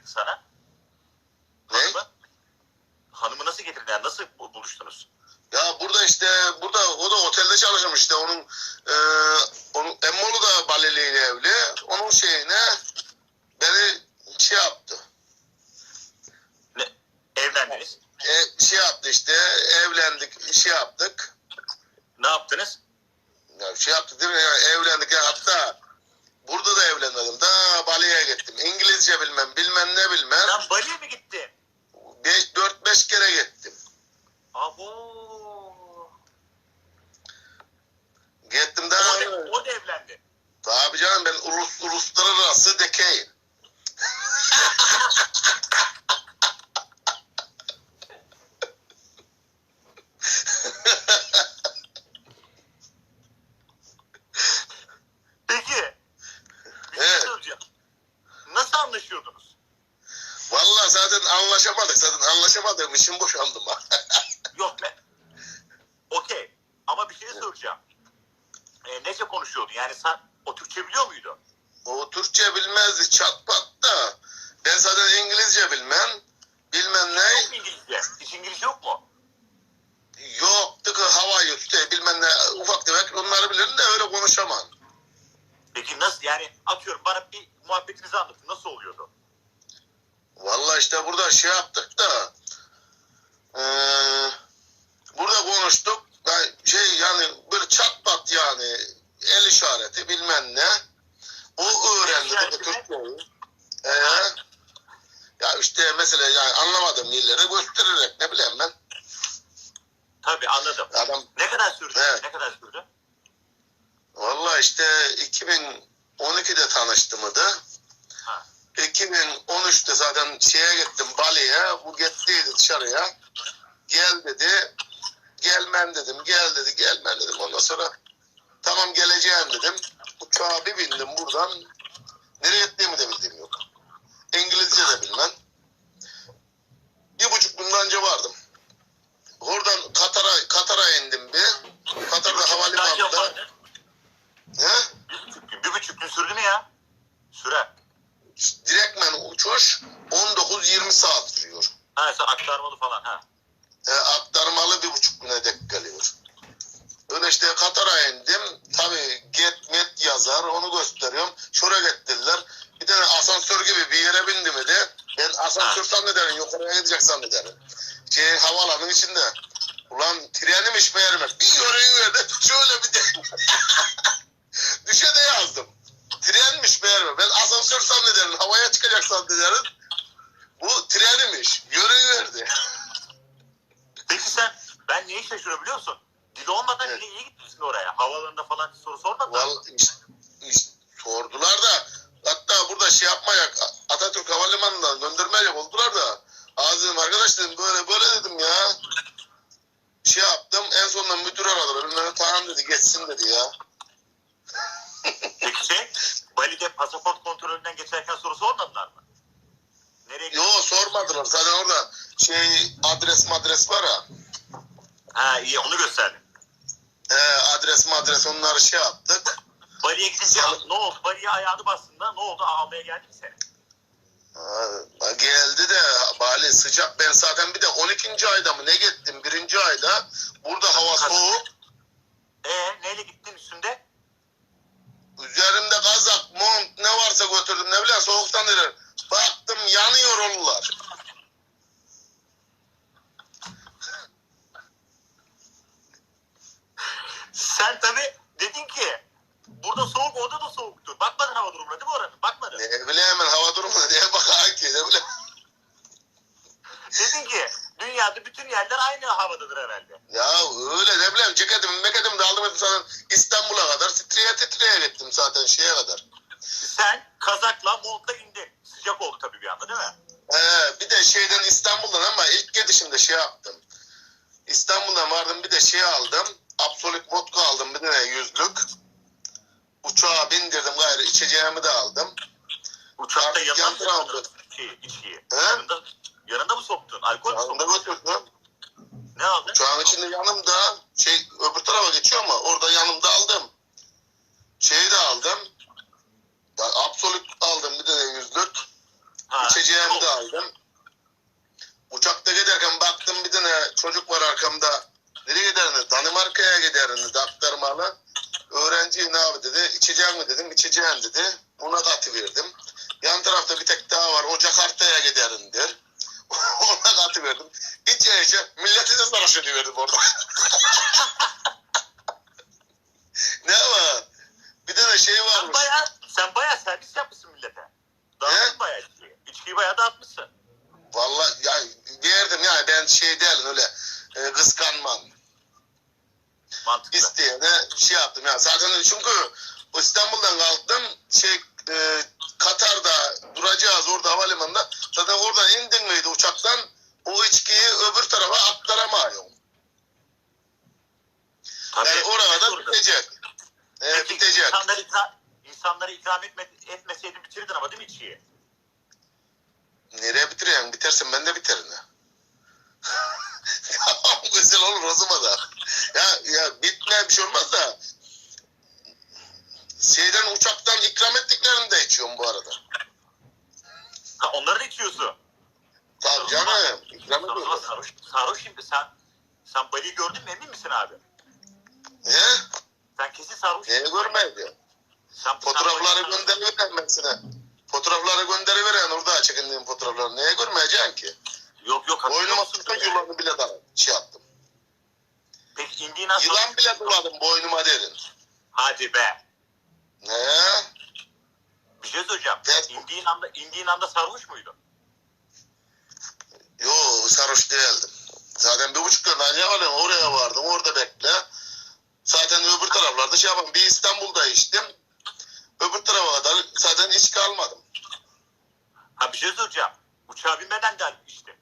getirdi sana? Ne? Hanımı? Hanımı nasıl getirdi? Yani nasıl bu- buluştunuz? Ya burada işte burada o da otelde çalışmış işte onun e, onun Emmolu da Baleli ile evli. Onun şeyine beni şey yaptı. Ne? Evlendiniz. E, şey yaptı işte evlendik şey yaptık. Ne yaptınız? Ya şey yaptık değil mi? Ya, evlendik ya hatta burada da evlenmedim. Da Bali'ye gittim. İngilizce bilmem bilmem ne bilmem. Sen Bali'ye mi gittin? 5 4 5 kere gittim. Abo. Gittim O daha da, o da evlendi. Tabii canım ben ulus, uluslararası dekeyim. Peki. Bir şey Evet. soracağım. Nasıl anlaşıyordunuz? Vallahi zaten anlaşamadık. Zaten anlaşamadığım için boşandım. Yok be. Okey. Ama bir şey soracağım. E, nece konuşuyordun? Yani sen o Türkçe biliyor muydun? o Türkçe bilmezdi çat pat da. Ben zaten İngilizce bilmem. Bilmem ne. Yok mu İngilizce? Hiç İngilizce yok mu? Yok tıkı hava üstü bilmem ne ufak tefek onları bilirim de öyle konuşamam. Peki nasıl yani atıyorum bana bir muhabbetinizi anlatın. Nasıl oluyordu? Vallahi işte burada şey yaptık da eee, burada konuştuk. Ben şey yani böyle çat pat yani el işareti bilmem ne. O öğrendi mi? Türkçeyi. Ee, ya işte mesela yani anlamadığım yerleri göstererek ne bileyim ben. Tabii anladım. Adam Ne kadar sürdü? Evet. Ne kadar sürdü? vallahi işte 2012'de tanıştığımdı. Ha. 2013'te zaten şeye gittim Bali'ye. Bu gittiydi dışarıya. Gel dedi. Gelmem dedim. Gel dedi. Gelmem dedim. Ondan sonra tamam geleceğim dedim. Uçağa bir bindim buradan. Nereye gittiğimi de bildiğim yok. İngilizce de bilmem. Bir buçuk günden önce vardım. Oradan Katar'a indim bir. Katar'da Bence havalimanında. vardı. He? Bir buçuk gün, bir buçuk gün sürdü mü ya? Sürer. Direktmen uçuş 19-20 saat sürüyor. Ha sen aktarmalı falan ha. e, aktarmalı bir buçuk güne denk geliyor. Öyle işte Katar'a indim. Tabii get met yazar onu gösteriyorum. Şuraya gittiler. Bir tane asansör gibi bir yere bindim dedi. Ben asansör zannederim yukarıya gidecek zannederim. Şey havalanın içinde. Ulan trenimiş meğerime. Bir yürüyüverdi şöyle bir de. Düşe de yazdım. Trenmiş meğerime. Ben asansör zannederim. Havaya çıkacak zannederim. Bu trenimiş. Yürüyüverdi. Peki sen ben neyi şaşırıyorum biliyor musun? Dil olmadan Evet. niye gitmişsin oraya? Havalarında falan soru sormadılar. Vallahi iş- iş sordular da hatta burada şey yapmayak Atatürk Havalimanı'ndan göndermeyecek oldular da arkadaş dedim böyle böyle dedim ya şey yaptım en sonunda müdür aradılar bilmem tamam dedi geçsin dedi ya Peki şey Bali'de pasaport kontrolünden geçerken soru sormadılar mı? Nereye yo sormadılar zaten orada şey adres madres var ha Ha iyi onu gösterdin. e, adres madres onları şey yaptık Bali'ye gidince Sana- ne oldu? Bali'ye ayağını bastığında ne oldu? Almaya geldi mi seni? Ha, sıcak ben zaten bir de 12. ayda mı ne gittim birinci ayda burada hava soğuk Ee neyle gittin üstünde? Üzerimde kazak, mont ne varsa götürdüm ne bileyim soğuktan dedi. Baktım yanıyor onlar. Sen tabi dedin ki burada soğuk orada da soğuktur. Bakmadın hava durumuna değil mi oranın? Bakmadın. Ne bileyim hemen hava durumuna diye bakar ki ne bileyim. Dedin ki dünyada bütün yerler aynı havadadır herhalde. Ya öyle ne bileyim ceketimi meketimi de aldım zaten İstanbul'a kadar titreye titreye gittim zaten şeye kadar. Sen kazakla montla indin. Sıcak oldu tabii bir anda değil mi? Ee, bir de şeyden İstanbul'dan ama ilk gidişimde şey yaptım. İstanbul'dan vardım bir de şey aldım. Absolut vodka aldım bir tane yüzlük. Uçağa bindirdim gayrı içeceğimi de aldım. Uçakta yanına mı soktun şey, içkiyi? He? Yanında, yanında mı soktun? Alkol mü Yanımda soktun? götürdüm. Ne aldın? Uçağın içinde yanımda şey öbür tarafa geçiyor ama orada yanımda aldım. Şeyi de aldım. Ya, absolut aldım bir tane yüzlük. Ha, İçeceğimi de aldım. Uçakta giderken baktım bir tane çocuk var arkamda. Nereye giderini? Danimarka'ya giderini. Daktarmalı. Öğrenci ne abi dedi. İçeceğim mi dedim. İçeceğim dedi. Ona katı verdim. Yan tarafta bir tek daha var. O Jakarta'ya giderin der. Ona katı verdim. İçe içe milleti de sarhoş ediverdim orada. ne var? Bir de şey Sen varmış. bayağı, sen bayağı servis yapmışsın millete. Dağıttın bayağı içkiyi. İçkiyi bayağı dağıtmışsın. Vallahi ya verdim yani ben şey değilim öyle e, kıskanmam. Mantıklı. İsteyene şey yaptım ya. Zaten çünkü İstanbul'dan kalktım şey e, Katar'da duracağız orada havalimanında. Zaten oradan indin miydi uçaktan o içkiyi öbür tarafa aktaramıyorum. Tabii. Yani orada da Orada. bitecek. E, Peki, bitecek. insanları ikram, insanları ikram etme, etmeseydin bitirirdin ama değil mi içkiyi? Nereye bitiriyorsun? Bitersin ben de biterim. Tamam güzel olur o zaman da. Ya, ya bitmeyen bir şey olmaz da. Şeyden uçaktan ikram ettiklerini de içiyorum bu arada. Ha, onları da içiyorsun. Tabii canım. İkram Sonra ediyorum. sarhoş, sarhoş şimdi sen sen Bali'yi gördün mü emin misin abi? He? Sen kesin sarhoş. Neye görmedi? Sen, Fotoğrafları gönderiveren ben sana. Fotoğrafları gönderiveren orada çekindiğim fotoğrafları. Neye görmeyeceksin ki? Yok yok Boynuma tutun yılanı bile da şey yaptım. Peki indiğinden sonra... Yılan bile doladım boynuma derin. Hadi be. Ne? Bir şey söyleyeceğim. Evet. İndiğin anda, indiğin anda sarhoş muydun? Yo sarhoş değildim. Zaten bir buçuk yıl önce varım oraya vardım orada bekle. Zaten öbür taraflarda şey yapalım. Bir İstanbul'da içtim. Öbür tarafa kadar zaten hiç kalmadım. Ha bir şey söyleyeceğim. Uçağa binmeden de işte.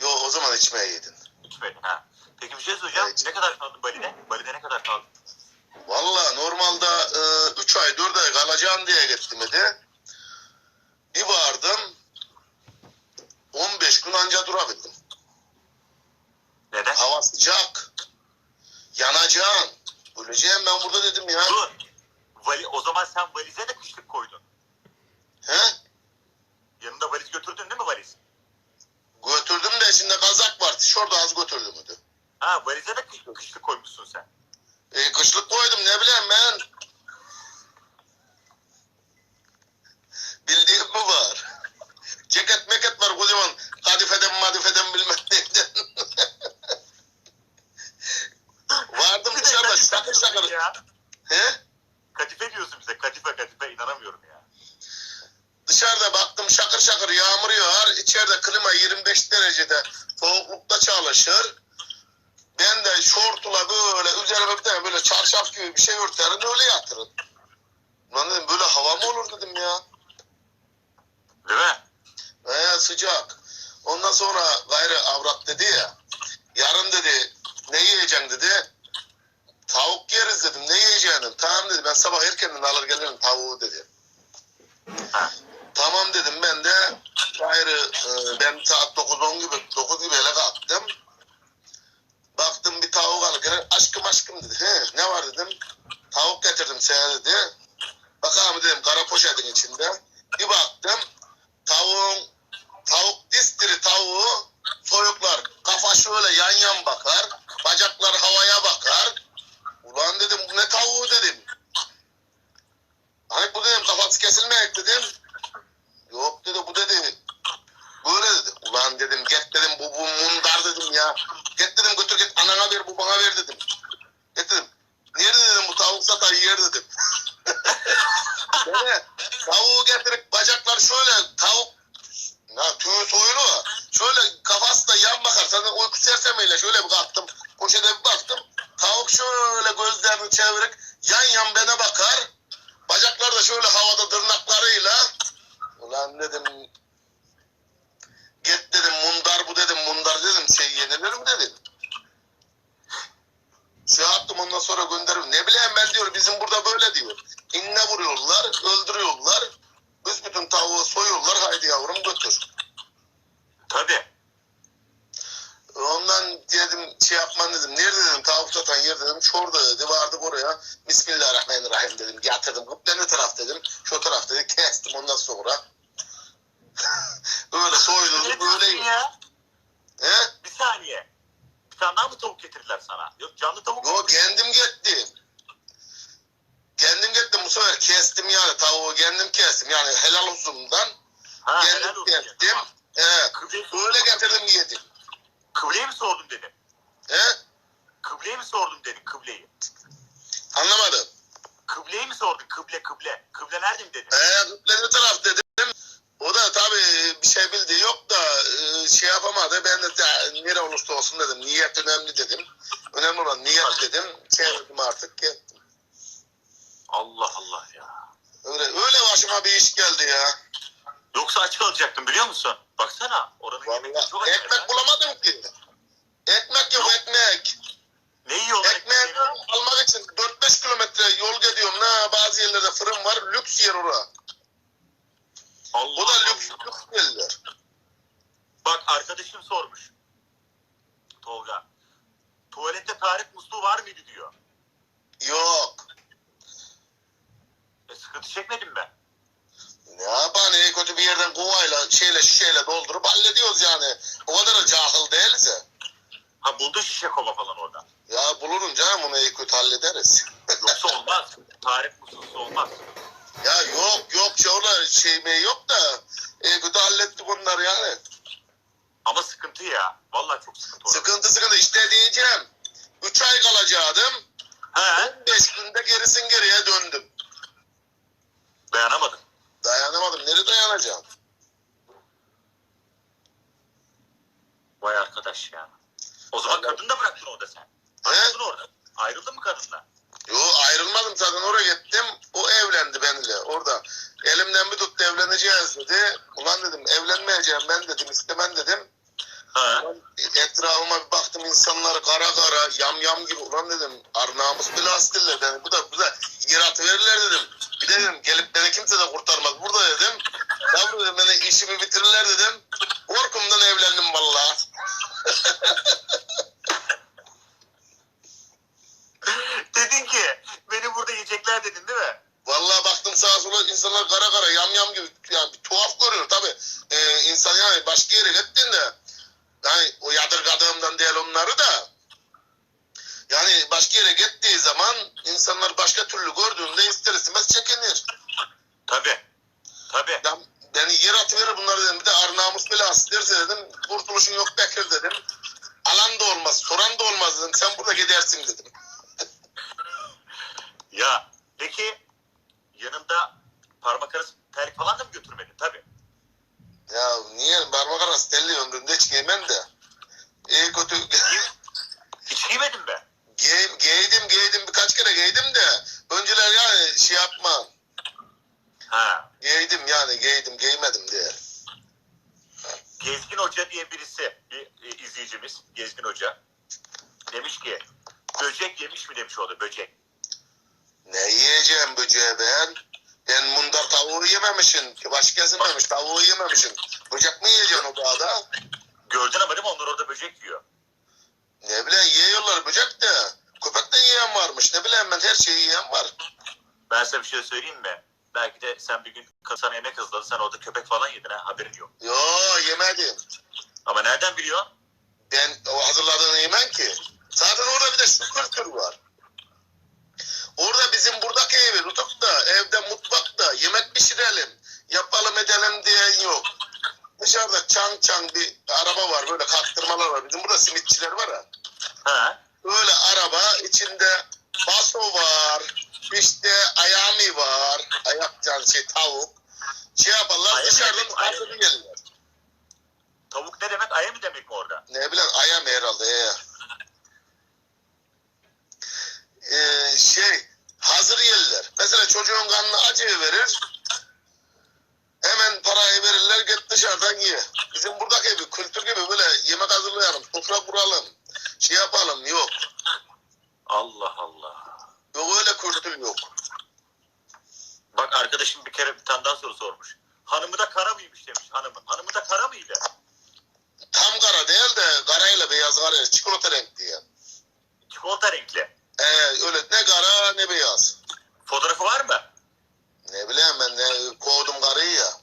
Yo o zaman içmeye yedin. İçmedin ha. Peki bir şey söyleyeceğim. Evet. Ne kadar kaldın Bali'de? Bali'de ne kadar kaldın? Valla normalde 3 ay 4 ay kalacağım diye gittim dedi. Bir vardım 15 gün anca durabildim. Neden? Hava sıcak. Yanacağım. Öleceğim ben burada dedim ya. Dur. Vali, o zaman sen valize de kışlık koydun. He? Yanında valiz götürdün değil mi valiz? Götürdüm de içinde kazak var. Tişört az götürdüm dedi. Ha valize de kış, kışlık koymuşsun sen. E, kışlık koydum ne bileyim ben. Bildiğim mi var? Ceket meket var kocaman. Kadifeden madifeden bilmem neyden. Vardım Bir de dışarıda kadife şakır diyorsun şakır. Ya. He? Kadife diyorsun bize. Kadife inanamıyorum ya. Dışarıda baktım şakır şakır yağmur yağar. İçeride klima 25 derecede soğuklukta çalışır. Ben de şortula böyle üzerime bir tane böyle çarşaf gibi bir şey örterim öyle yatırın. Lan dedim böyle hava mı olur dedim ya. Değil mi? Ee, sıcak. Ondan sonra gayrı avrat dedi ya. Yarın dedi ne yiyeceksin dedi. Tavuk yeriz dedim. Ne yiyeceksin? Tamam dedi. Ben sabah erkenden alır gelirim tavuğu dedi. Tamam dedim ben de gayrı e, ben saat 9-10 gibi 9 gibi hele kalktım. Baktım bir tavuk alır gelir. Aşkım aşkım dedi. He, ne var dedim. Tavuk getirdim sana dedi. Bakalım dedim kara poşetin içinde. Bir baktım tavuğun tavuk distiri tavuğu soyuklar kafa şöyle yan yan bakar bacaklar havaya bakar ulan dedim bu ne tavuğu dedim hani bu dedim kafası kesilmeyek dedim yok dedi bu dedi böyle dedi ulan dedim get dedim bu, bu mundar dedim ya get dedim götür git anana ver bu bana ver dedim get dedim nerede dedim bu tavuk satar yer dedim Böyle tavuğu getirip bacaklar şöyle tavuk ya tüyü soyulu şöyle kafası da yan bakar zaten uyku sersemiyle şöyle bir kalktım poşete bir baktım tavuk şöyle gözlerini çevirip yan yan bana bakar bacaklar da şöyle havada tırnaklarıyla ulan dedim git dedim mundar bu dedim mundar dedim şey yenilir mi dedim şey yaptım ondan sonra gönderirim. Ne bileyim ben diyor bizim burada böyle diyor. İnne vuruyorlar, öldürüyorlar. Büsbütün tavuğu soyuyorlar. Haydi yavrum götür. Tabii. Ondan dedim şey yapman dedim. Nerede dedim tavuk satan yer dedim. Şurada dedi. Vardı buraya. Bismillahirrahmanirrahim dedim. Getirdim. Kıble ne taraf dedim. Şu taraf dedi. Kestim ondan sonra. diyorsun öyleyim. ya? He? Bir saniye. Bir tane daha mı tavuk getirdiler sana? Yok canlı tavuk mu? Yo kendim gittim. Kendim gittim bu sefer kestim yani tavuğu kendim kestim yani helal olsundan Ha helal kendim olsun. ya. kestim. Tamam. He. Kıbleyi, Öyle getirdim yedim. kıbleye mi sordun dedim. He? Kıbleye mi sordun dedim kıbleyi. Anlamadım. Kıbleyi mi sordun? Kıble kıble. Kıble nerede mi dedin? He, ne taraf dedim. O da tabii bir şey bildiği yok da e, şey yapamadı. Ben de "Ya, nere olursa olsun dedim. Niyet önemli dedim. Önemli olan niyet dedim. Çevirdim artık gittim. Allah Allah ya. Öyle, öyle başıma bir iş geldi ya. Yoksa aç kalacaktım biliyor musun? Baksana oranın yemekleri çok acayip. ekmek bulamadım ki. Ekmek yok ekmek. Ne yiyorlar? Ekmeği ekmeği? almak için 4-5 kilometre yol gidiyorum. Ne bazı yerlerde fırın var. Lüks yer ora. Allah O da lüks, Allah. lüks yerler. Bak arkadaşım sormuş. Tolga. Tuvalette tarih musluğu var mıydı diyor. Yok. E sıkıntı çekmedim ben. Ne yapalım kötü bir yerden kovayla şeyle şişeyle doldurup hallediyoruz yani. O kadar da cahil değiliz ya. Ha buldu şişe kova falan orada. Ya bulurum canım onu en kötü hallederiz. Yoksa olmaz. tarih musluğu olmaz. ya yok yok şey orada şey mi yok da en kötü hallettik onları yani. Ama sıkıntı ya. Vallahi çok sıkıntı orada. Sıkıntı sıkıntı işte diyeceğim. 3 ay kalacaktım. He? 5 günde gerisin geriye döndüm. Dayanamadım. Dayanamadım. Nereye dayanacağım? Vay arkadaş ya. O zaman Vallahi- kadını da bıraktın orada sen. Ayrıldın orada. Ayrıldın mı kadınla? Yo ayrılmadım zaten oraya gittim. O evlendi benimle orada. Elimden bir tuttu evleneceğiz dedi. Ulan dedim evlenmeyeceğim ben dedim istemem dedim. Ha? Etrafıma bir baktım insanlar kara kara yam yam gibi. Ulan dedim arnağımız bilhas diller beni. Bu da bu da yer atıverirler dedim. Bir de dedim gelip beni kimse de kurtarmaz. Burada dedim. Yavrum dedim beni işimi bitirirler dedim. Korkumdan evlendim vallahi. dedin ki beni burada yiyecekler dedin değil mi? Vallahi baktım sağa sola insanlar kara kara yam yam gibi yani bir tuhaf görüyor tabi ee, insan yani başka yere gittiğinde yani o yadırgadığımdan değil onları da yani başka yere gittiği zaman insanlar başka türlü gördüğünde ister istemez çekinir. Tabii. Tabii. Ben, beni yer atıverir bunları dedim bir de arnamus belası derse dedim kurtuluşun yok Bekir dedim. Alan da olmaz soran da olmaz dedim sen burada gidersin dedim. Ya peki yanında parmak arası terlik falan da mı götürmedin? Tabii. Ya niye parmak arası telli ömrümde hiç giymem de. İyi kötü Hiç giymedin be. Şey yapma Ha. giydim yani giydim giymedim diye. Gezgin Hoca diye birisi, bir e, izleyicimiz, Gezgin Hoca. Demiş ki, böcek yemiş mi demiş o da, böcek. Ne yiyeceğim böceği ben? Ben mundar tavuğu yememişim. Başkası yememiş tavuğu yememişim. Böcek mi yiyeceksin o dağda? Gördün ama değil mi? Onlar orada böcek yiyor. Ne bileyim yiyorlar böcek de. Köpek de yiyen varmış. Ne bileyim ben her şeyi yiyen var. Ben sana bir şey söyleyeyim mi? Belki de sen bir gün sana yemek hazırladın, sen orada köpek falan yedin ha, haberin yok. Yo yemedim. Ama nereden biliyorsun? Ben o hazırladığını yemem ki. Zaten orada bir de şu kültür var. Orada bizim buradaki evi da evde mutfakta yemek pişirelim, yapalım edelim diyen yok. Dışarıda çang çang bir araba var böyle kalktırmalar var. Bizim burada simitçiler var ha. Ha? Böyle araba içinde baso var, işte ayami var, ayak yani şey tavuk. Şey yaparlar Ayami dışarıdan ayami. hazır gelirler. Tavuk ne demek? Aya mı demek mi orada? Ne bileyim ayam herhalde. Ee. Ee, şey hazır yerler. Mesela çocuğun kanını acı verir. Hemen parayı verirler git dışarıdan ye. Bizim buradaki gibi kültür gibi böyle yemek hazırlayalım, sofra kuralım, şey yapalım yok. Allah Allah. Öyle kültür yok. Bak arkadaşım bir kere bir tane daha soru sormuş. Hanımı da kara mıymış demiş hanımın. Hanımı da kara mıydı? Tam kara değil de karayla beyaz kara çikolata renkli yani. Çikolata renkli. Ee, öyle ne kara ne beyaz. Fotoğrafı var mı? Ne bileyim ben ne kovdum karıyı ya.